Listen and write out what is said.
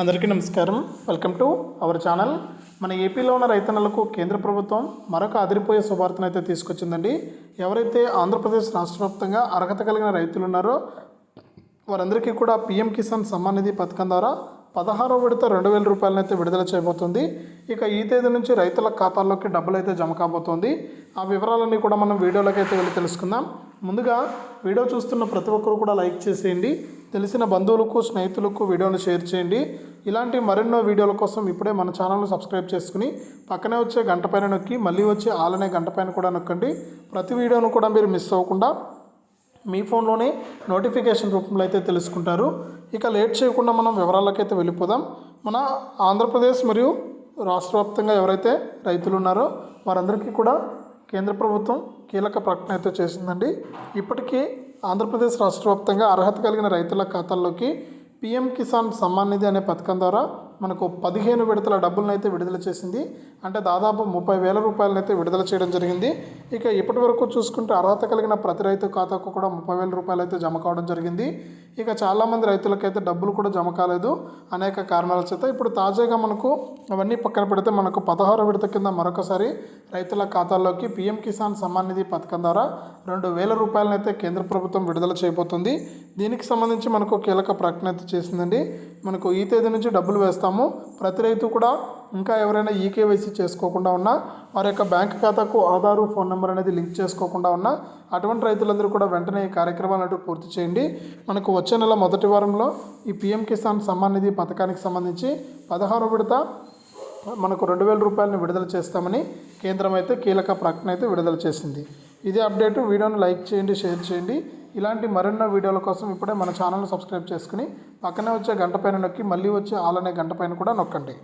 అందరికీ నమస్కారం. Welcome to our channel. మన ఏపీలో ఉన్న రైతన్నలకు కేంద్ర ప్రభుత్వం మరొక అదిరిపోయే శుభార్తను అయితే తీసుకొచ్చిందండి. ఎవరైతే ఆంధ్రప్రదేశ్ రాష్ట్ర వ్యాప్తంగా అర్హత కలిగిన రైతులు ఉన్నారో వారందరికీ కూడా పీఎం కిసాన్ సమ్మాన్ నిధి పథకం ద్వారా పదహారో విడత రెండు వేల రూపాయలను అయితే విడుదల చేయబోతుంది. ఇక ఈ తేదీ నుంచి రైతుల ఖాతాల్లోకి డబ్బులు అయితే జమ కాబోతోంది. ఆ వివరాలన్నీ కూడా మనం వీడియోలోకి అయితే వెళ్ళి తెలుసుకుందాం. ముందుగా వీడియో చూస్తున్న ప్రతి ఒక్కరు కూడా లైక్ చేసేయండి. తెలిసిన బంధువులకు స్నేహితులకు వీడియోను షేర్ చేయండి. ఇలాంటి మరెన్నో వీడియోల కోసం ఇప్పుడే మన ఛానల్ను సబ్స్క్రైబ్ చేసుకుని పక్కనే వచ్చే గంట పైన నొక్కి మళ్ళీ వచ్చే ఆలనే గంట పైన కూడా నొక్కండి. ప్రతి వీడియోను కూడా మీరు మిస్ అవ్వకుండా మీ ఫోన్లోనే నోటిఫికేషన్ రూపంలో అయితే తెలుసుకుంటారు. ఇక లేట్ చేయకుండా మనం వివరాలకైతే వెళ్ళిపోదాం. మన ఆంధ్రప్రదేశ్ మరియు రాష్ట్ర వ్యాప్తంగా ఎవరైతే రైతులు ఉన్నారో వారందరికీ కూడా కేంద్ర ప్రభుత్వం కీలక ప్రకటన అయితే చేసిందండి. ఇప్పటికీ ఆంధ్రప్రదేశ్ రాష్ట్ర వ్యాప్తంగా అర్హత కలిగిన రైతుల ఖాతాల్లోకి పిఎం కిసాన్ సమ్మాన్ నిధి అనే పథకం ద్వారా మనకు పదిహేను విడతల డబ్బులను అయితే విడుదల చేసింది. అంటే దాదాపు ముప్పై వేల రూపాయలను అయితే విడుదల చేయడం జరిగింది. ఇక ఇప్పటి వరకు చూసుకుంటే అర్హత కలిగిన ప్రతి రైతు ఖాతాకు కూడా ముప్పై వేల రూపాయలు అయితే జమ కావడం జరిగింది. ఇక చాలామంది రైతులకైతే డబ్బులు కూడా జమ కాలేదు. అనేక కారణాల చేత ఇప్పుడు తాజాగా మనకు అవన్నీ పక్కన పెడితే మనకు పదహారు విడత కింద మరొకసారి రైతుల ఖాతాల్లోకి పిఎం కిసాన్ సమ్మాన్ నిధి పథకం ద్వారా రెండు వేల రూపాయలనైతే కేంద్ర ప్రభుత్వం విడుదల చేయబోతుంది. దీనికి సంబంధించి మనకు కీలక ప్రకటన అయితే చేసిందండి. మనకు ఈ తేదీ నుంచి డబ్బులు వేస్తాము. ప్రతి రైతు కూడా ఇంకా ఎవరైనా ఈకేవైసీ చేసుకోకుండా ఉన్నా వారి యొక్క బ్యాంక్ ఖాతాకు ఆధారు ఫోన్ నెంబర్ అనేది లింక్ చేసుకోకుండా ఉన్నా అటువంటి రైతులందరూ కూడా వెంటనే ఈ కార్యక్రమాలను పూర్తి చేయండి. మనకు వచ్చే నెల మొదటి వారంలో ఈ పిఎం కిసాన్ సమ్మాన్ నిధి పథకానికి సంబంధించి పదహారు విడత మనకు రెండు వేల రూపాయలని విడుదల చేస్తామని కేంద్రం అయితే కీలక ప్రకటన అయితే విడుదల చేసింది. ఇదే అప్డేట్ వీడియోను లైక్ చేయండి షేర్ చేయండి. ఇలాంటి మరెన్నో వీడియోల కోసం ఇప్పుడే మన ఛానల్ను సబ్స్క్రైబ్ చేసుకుని పక్కనే వచ్చే గంట పైన నొక్కి మళ్ళీ వచ్చే ఆలనే గంట పైన కూడా నొక్కండి.